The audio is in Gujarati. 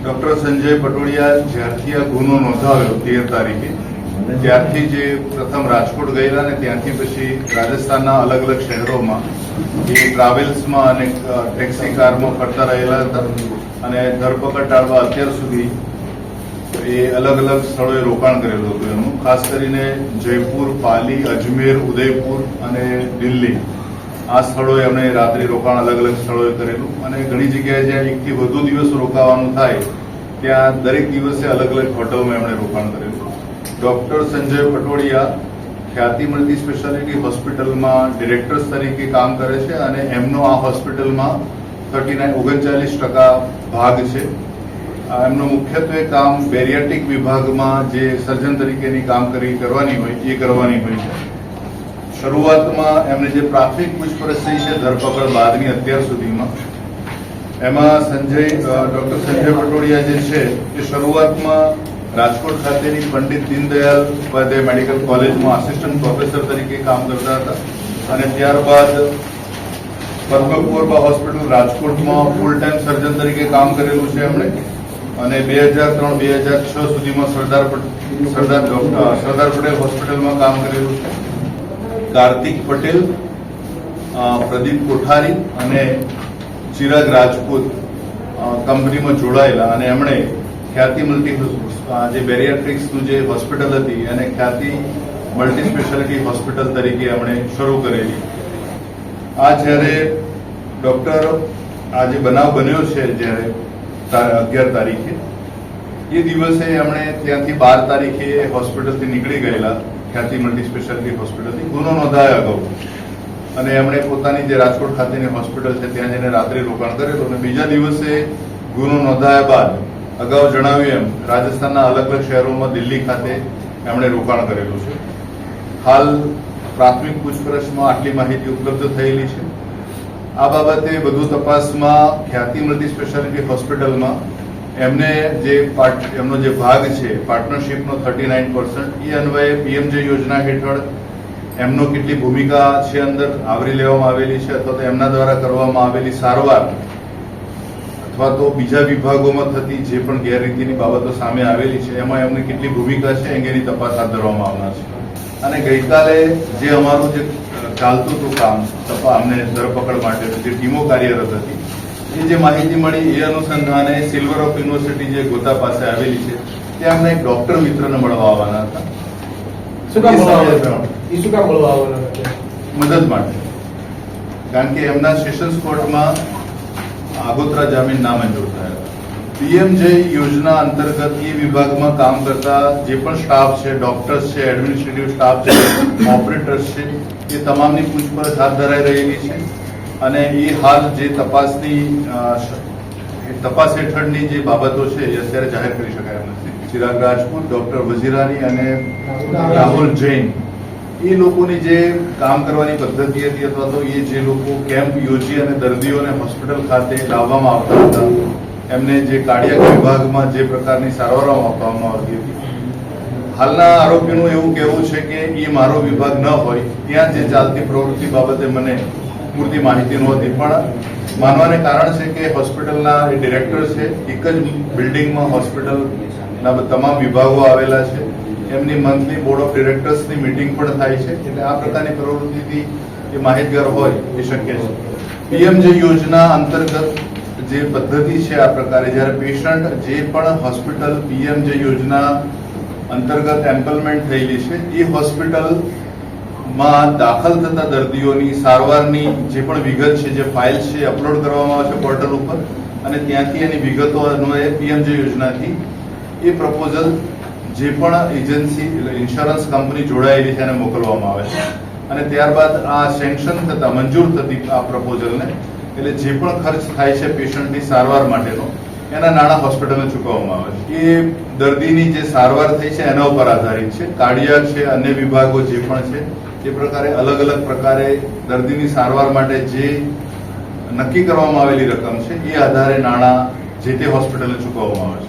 ડોક્ટર સંજય પટોડિયા જ્યારથી આ ગુનો નોંધાવ્યો તેર તારીખે ત્યારથી જે પ્રથમ રાજકોટ ગયેલા ને ત્યાંથી પછી રાજસ્થાનના અલગ અલગ શહેરોમાં એ ટ્રાવેલ્સમાં અને ટેક્સી કારમાં ફરતા રહેલા અને ધરપકડ ટાળવા અત્યાર સુધી એ અલગ અલગ સ્થળોએ રોકાણ કરેલું હતું એનું. ખાસ કરીને જયપુર, પાલી, અજમેર, ઉદયપુર અને દિલ્હી. આ સ્થળોએ અમે રાત્રિ રોકાણ અલગ અલગ સ્થળોએ કરેલું. અને ઘણી જગ્યાએ જ્યાં એકથી વધુ દિવસ રોકાવાનું થાય, ત્યાં દરેક દિવસે અલગ અલગ હોટલમાં એમણે રોકાણ કરેલું. ડોક્ટર સંજય પટોડિયા ખ્યાતિ મળતી સ્પેશિયાલિટી હોસ્પિટલમાં ડિરેક્ટર્સ તરીકે કામ કરે છે અને એમનો આ હોસ્પિટલમાં થર્ટી નાઇન, ઓગણચાલીસ ટકા ભાગ છે. એમનું મુખ્યત્વે કામ બેરિયાટિક વિભાગમાં જે સર્જન તરીકેની કામગીરી કરવાની હોય, એ કરવાની હોય છે. શરૂઆતમાં એમની જે પ્રાથમિક પૂછપરછ થઈ છે, ધરપકડ બાદની અત્યાર સુધીમાં, એમાં સંજય ડોક્ટર સંજય પટોડિયા જે છે, એ શરૂઆતમાં રાજકોટ ખાતેની પંડિત દીનદયાલ ઉપાધ્યાય મેડિકલ કોલેજમાં આસિસ્ટન્ટ પ્રોફેસર તરીકે કામ કરતા હતા અને ત્યારબાદ પદ્મકુરબા હોસ્પિટલ રાજકોટમાં ફૂલ ટાઈમ સર્જન તરીકે કામ કરેલું છે એમણે. અને બે હજાર ત્રણ, બે હજાર છ સુધીમાં સરદાર સરદાર સરદાર પટેલ હોસ્પિટલમાં કામ કરેલું છે. કાર્તિક પટેલ પ્રદીપ કોઠારી અને ચિરાગ રાજપૂત કંપનીમાં જોડાયેલા અને એમણે ખ્યાતિ મલ્ટી જે બેરિયાટ્રિક્સનું જે હોસ્પિટલ હતી એને ખ્યાતિ મલ્ટી સ્પેશિયાલિટી હોસ્પિટલ તરીકે એમણે શરૂ કરેલી. આ જ્યારે ડોક્ટર આ જે બનાવ બન્યો છે જ્યારે અગિયાર તારીખે, એ દિવસે એમણે ત્યાંથી બાર તારીખે હોસ્પિટલથી નીકળી ગયેલા. ખ્યાતિ મલ્ટી સ્પેશિયાલિટી હોસ્પિટલથી ગુનો નોંધાયો અગાઉ અને એમણે પોતાની જે રાજકોટ ખાતેની હોસ્પિટલ છે, ત્યાં જઈને રાત્રે રોકાણ કરેલું અને બીજા દિવસે ગુનો નોંધાયા બાદ અગાઉ જણાવ્યું એમ, રાજસ્થાનના અલગ અલગ શહેરોમાં દિલ્હી ખાતે એમણે રોકાણ કરેલું છે. હાલ પ્રાથમિક પૂછપરછમાં આટલી માહિતી ઉપલબ્ધ થયેલી છે. આ બાબતે વધુ તપાસમાં ખ્યાતિ મલ્ટી સ્પેશિયાલિટી હોસ્પિટલમાં એમને જે એમનો જે ભાગ છે પાર્ટનરશીપનો થર્ટી નાઇન એ અન્વયે પીએમજે યોજના હેઠળ એમનો કેટલી ભૂમિકા છે અંદર આવરી લેવામાં આવેલી છે, અથવા તો એમના દ્વારા કરવામાં આવેલી સારવાર, અથવા તો બીજા વિભાગોમાં થતી જે પણ ગેરરીતિની બાબતો સામે આવેલી છે, એમાં એમની કેટલી ભૂમિકા છે અંગેની તપાસ હાથ ધરવામાં આવનાર છે. અને ગઈકાલે જે અમારું જે ચાલતું હતું કામ, તપા અમને ધરપકડ માટે જે ટીમો કાર્યરત હતી એ જે માહિતી મળી એ અનુસંધાને સિલ્વર ઓફ યુનિવર્સિટી જે ગોતા પાસે આવેલી છે ત્યાં અમને એક ડોક્ટર મિત્રને મળવા આવવાના હતા. શું કામ મળવા આવવાના? મદદ માટે. કારણ કે એમના સેશન્સ કોર્ટમાં આગોતરા જામીન નામંજૂર થયા પીએમજે યોજના અંતર્ગત એ વિભાગમાં કામ કરતા જે પણ સ્ટાફ છે ડોક્ટર્સ છે એડમિનિસ્ટ્રેટિવ સ્ટાફ છે ઓપરેટર્સ છે એ તમામની પૂછપરછ હાથ ધરાઈ રહેલી છે. અને એ હાલ જે તપાસની તપાસ હેઠળની જે બાબતો છે, એ અત્યારે જાહેર કરી શકાય એમ નથી. ચિરાગ રાજપૂત, ડોક્ટર વજીરાની અને રાહુલ જૈન. એ લોકોની જે કામ કરવાની પદ્ધતિ હતી અથવા તો એ જે લોકો કેમ્પ યોજી અને દર્દીઓને હોસ્પિટલ ખાતે લાવવામાં આવતા હતા, એમને જે કાર્ડિયક વિભાગમાં જે પ્રકારની સારવારો આપવામાં આવતી હતી. હાલના આરોપીનું એવું કહેવું છે કે એ મારો વિભાગ ન હોય, ત્યાં જે ચાલતી પ્રવૃત્તિ બાબતે મને પૂરતી માહિતી નહોતી. પણ માનવાને કારણ છે કે હોસ્પિટલના ડિરેક્ટર છે, એક જ બિલ્ડિંગમાં હોસ્પિટલના તમામ વિભાગો આવેલા છે. એમની મંથલી બોર્ડ ઓફ ડિરેક્ટર્સની મિટિંગ પણ થાય છે. એટલે આ પ્રકારની પ્રવૃત્તિથી એ માહિતગાર હોય એ શક્ય છે. પીએમ જે યોજના અંતર્ગત જે પદ્ધતિ છે આ પ્રકારે, જ્યારે પેશન્ટ જે પણ હોસ્પિટલ પીએમ જે યોજના અંતર્ગત એમ્પલમેન્ટ થયેલી છે, એ હોસ્પિટલમાં દાખલ થતા દર્દીઓની સારવારની જે પણ વિગત છે, જે ફાઇલ છે, અપલોડ કરવામાં આવે છે પોર્ટલ ઉપર અને ત્યાંથી એની વિગતો અન્વયે પીએમજે યોજનાથી એ પ્રપોઝલ જે પણ એજન્સી ઇન્સ્યોરન્સ કંપની જોડાયેલી છે એને મોકલવામાં આવે છે. અને ત્યારબાદ આ સેન્કશન થતા, મંજૂર થતી આ પ્રપોઝલને, એટલે જે પણ ખર્ચ થાય છે પેશન્ટની સારવાર માટેનો, એના નાણાં હોસ્પિટલને ચૂકવવામાં આવે છે. એ દર્દીની જે સારવાર થઈ છે, એના ઉપર આધારિત છે. કાર્ડિયા છે, અન્ય વિભાગો જે પણ છે એ પ્રકારે અલગ અલગ પ્રકારે દર્દીની સારવાર માટે જે નક્કી કરવામાં આવેલી રકમ છે, એ આધારે નાણાં જે તે હોસ્પિટલને ચૂકવવામાં આવે છે.